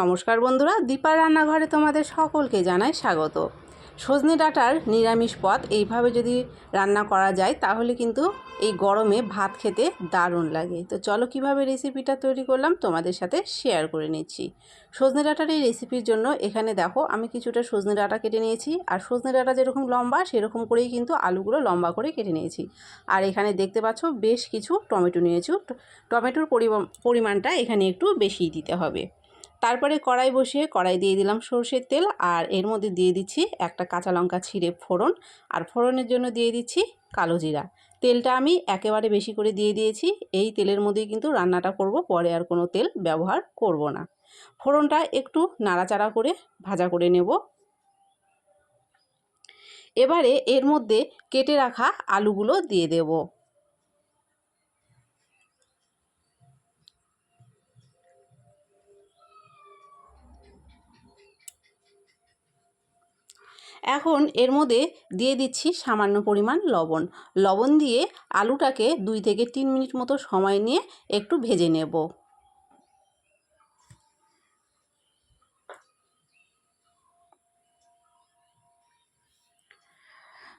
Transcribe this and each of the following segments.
নমস্কার বন্ধুরা দীপার রান্নাঘরে তোমাদের সকলকে জানাই স্বাগত। সজনে ডাঁটার নিরামিষ পদ এইভাবে যদি রান্না করা যায়, তাহলে কিন্তু এই গরমে ভাত খেতে দারুণ লাগে। তো চলো কীভাবে রেসিপিটা তৈরি করলাম তোমাদের সাথে শেয়ার করে নিচ্ছি। সজনে ডাঁটার এই রেসিপির জন্য এখানে দেখো, আমি কিছুটা সজনে ডাঁটা কেটে নিয়েছি। আর সজনে ডাঁটা যেরকম লম্বা, সেরকম করেই কিন্তু আলুগুলো লম্বা করে কেটে নিয়েছি। আর এখানে দেখতে পাচ্ছ বেশ কিছু টমেটো নিয়েছি। টমেটোর পরিমাণটা এখানে একটু বেশি দিতে হবে। তারপরে কড়াই বসিয়ে কড়াই দিয়ে দিলাম সর্ষের তেল আর এর মধ্যে দিয়ে দিচ্ছি একটা কাঁচা লঙ্কা ছিঁড়ে ফোড়ন আর ফোড়নের জন্য দিয়ে দিচ্ছি কালো জিরা। তেলটা আমি একেবারে বেশি করে দিয়ে দিয়েছি, এই তেলের মধ্যেই কিন্তু রান্নাটা করব, পরে আর কোনো তেল ব্যবহার করব না। ফোড়নটা একটু নাড়াচাড়া করে ভাজা করে নেব। এবারে এর মধ্যে কেটে রাখা আলুগুলো দিয়ে দেবো। এখন এর মধ্যে দিয়ে দিচ্ছি সামান্য পরিমাণ লবণ। লবণ দিয়ে আলুটাকে দুই থেকে তিন মিনিট মতো সময় নিয়ে একটু ভেজে নেব।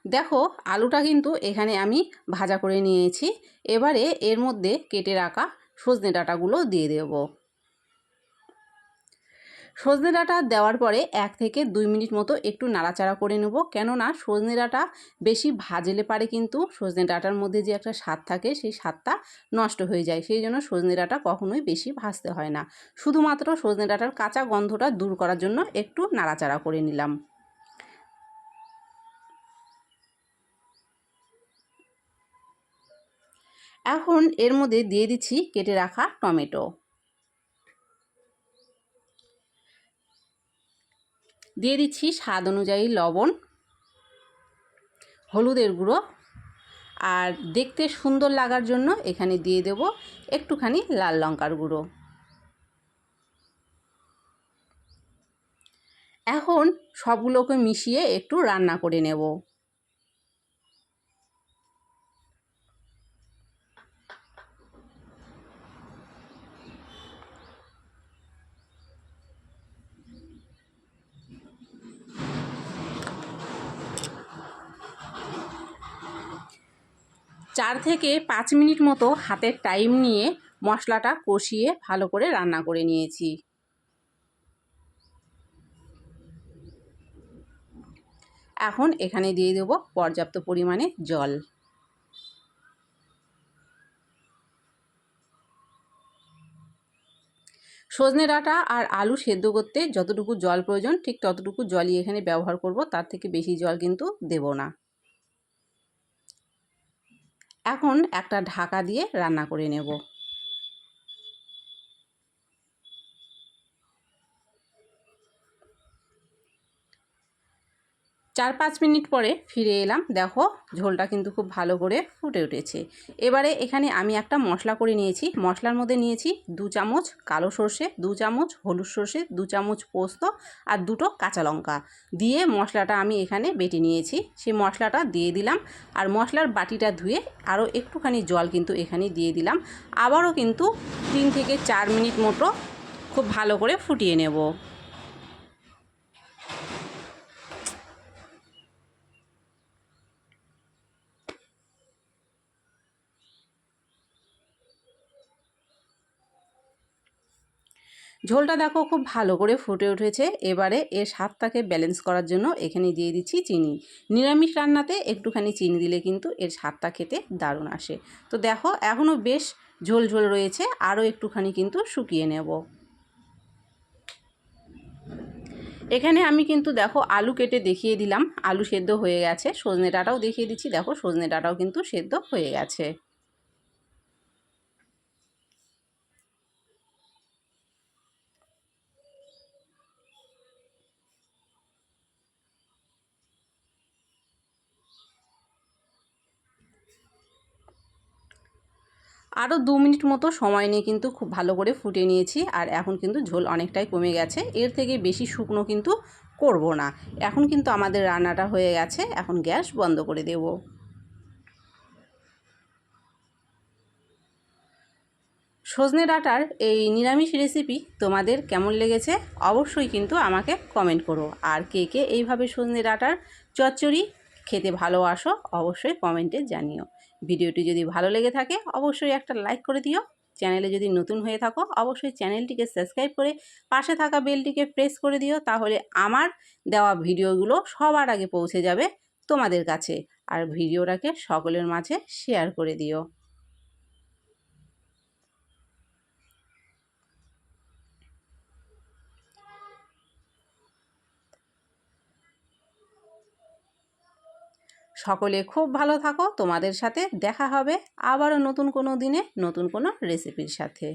দেখো, আলুটা কিন্তু এখানে আমি ভাজা করে নিয়েছি। এবারে এর মধ্যে কেটে রাখা সজনে ডাঁটাগুলো দিয়ে দেবো। সজনে ডাঁটা দেওয়ার পরে এক থেকে দুই মিনিট মতো একটু নাড়াচাড়া করে নেব। কেননা সজনে ডাঁটা বেশি ভাজলে পারে কিন্তু সজনে ডাঁটার মধ্যে যে একটা স্বাদ থাকে সেই স্বাদটা নষ্ট হয়ে যায়। সেই জন্য সজনে ডাঁটা কখনোই বেশি ভাজতে হয় না। শুধুমাত্র সজনে ডাঁটার কাঁচা গন্ধটা দূর করার জন্য একটু নাড়াচাড়া করে নিলাম। এখন এর মধ্যে দিয়ে দিচ্ছি কেটে রাখা টমেটো। দিয়ে দিচ্ছি স্বাদ অনুযায়ী লবণ, হলুদের গুঁড়ো, আর দেখতে সুন্দর লাগার জন্য এখানে দিয়ে দেব একটুখানি লাল লঙ্কার গুঁড়ো। এখন সবগুলোকে মিশিয়ে একটু রান্না করে নেব। চার থেকে পাঁচ মিনিট মতো হাতের টাইম নিয়ে মশলাটা কষিয়ে ভালো করে রান্না করে নিয়েছি। এখন এখানে দিয়ে দেব পর্যাপ্ত পরিমাণে জল। সজনে ডাঁটা আর আলু সেদ্ধ করতে যতটুকু জল প্রয়োজন, ঠিক ততটুকু জলই এখানে ব্যবহার করব, তার থেকে বেশি জল কিন্তু দেব না। এখন একটা ঢাকা দিয়ে রান্না করে নেব। চার পাঁচ মিনিট পরে ফিরে এলাম। দেখো, ঝোলটা কিন্তু খুব ভালো করে ফুটে উঠেছে। এবারে এখানে আমি একটা মশলা করে নিয়েছি। মশলার মধ্যে নিয়েছি দু চামচ কালো সর্ষে, দু চামচ হলুদ সর্ষে, দু চামচ পোস্ত আর দুটো কাঁচা লঙ্কা। দিয়ে মশলাটা আমি এখানে বেটে নিয়েছি। সেই মশলাটা দিয়ে দিলাম আর মশলার বাটিটা ধুয়ে আরও একটুখানি জল কিন্তু এখানে দিয়ে দিলাম। আবারও কিন্তু তিন থেকে চার মিনিট মতো খুব ভালো করে ফুটিয়ে নেব। ঝোলটা দেখো খুব ভালো করে ফুটে উঠেছে। এবারে এর স্বাদটাকে ব্যালেন্স করার জন্য এখানে দিয়ে দিচ্ছি চিনি। নিরামিষ রান্নাতে একটুখানি চিনি দিলে কিন্তু এর স্বাদটা খেতে দারুণ আসে। তো দেখো, এখনও বেশ ঝোল ঝোল রয়েছে, আরও একটুখানি কিন্তু শুকিয়ে নেব। এখানে আমি কিন্তু দেখো আলু কেটে দেখিয়ে দিলাম। আলু সেদ্ধ হয়ে গেছে, সজনে ডাঁটাও দেখিয়ে দিচ্ছি। দেখো, সজনে ডাঁটাও কিন্তু সেদ্ধ হয়ে গেছে। আরও দু মিনিট মতো সময় নিয়ে কিন্তু খুব ভালো করে ফুটে নিয়েছি, আর এখন কিন্তু ঝোল অনেকটাই কমে গেছে। এর থেকে বেশি শুকনো কিন্তু করব না। এখন কিন্তু আমাদের রান্নাটা হয়ে গেছে, এখন গ্যাস বন্ধ করে দেব। সজনে ডাঁটার এই নিরামিষ রেসিপি তোমাদের কেমন লেগেছে অবশ্যই কিন্তু আমাকে কমেন্ট করো। আর কে কে এইভাবে সজনে ডাঁটার চচ্চড়ি খেতে ভালোবাসো অবশ্যই কমেন্টে জানিও। ভিডিওটি যদি ভালো লেগে থাকে, অবশ্যই একটা লাইক করে দিও। চ্যানেলে যদি নতুন হয়ে থাকো, অবশ্যই চ্যানেলটিকে সাবস্ক্রাইব করে পাশে থাকা বেলটিকে প্রেস করে দিও, তাহলে আমার দেওয়া ভিডিওগুলো সবার আগে পৌঁছে যাবে তোমাদের কাছে। আর ভিডিওটাকে সকলের মাঝে শেয়ার করে দিও। সকলে খুব ভালো থাকো। তোমাদের সাথে দেখা হবে আবারও নতুন কোনো দিনে, নতুন কোনো রেসিপির সাথে।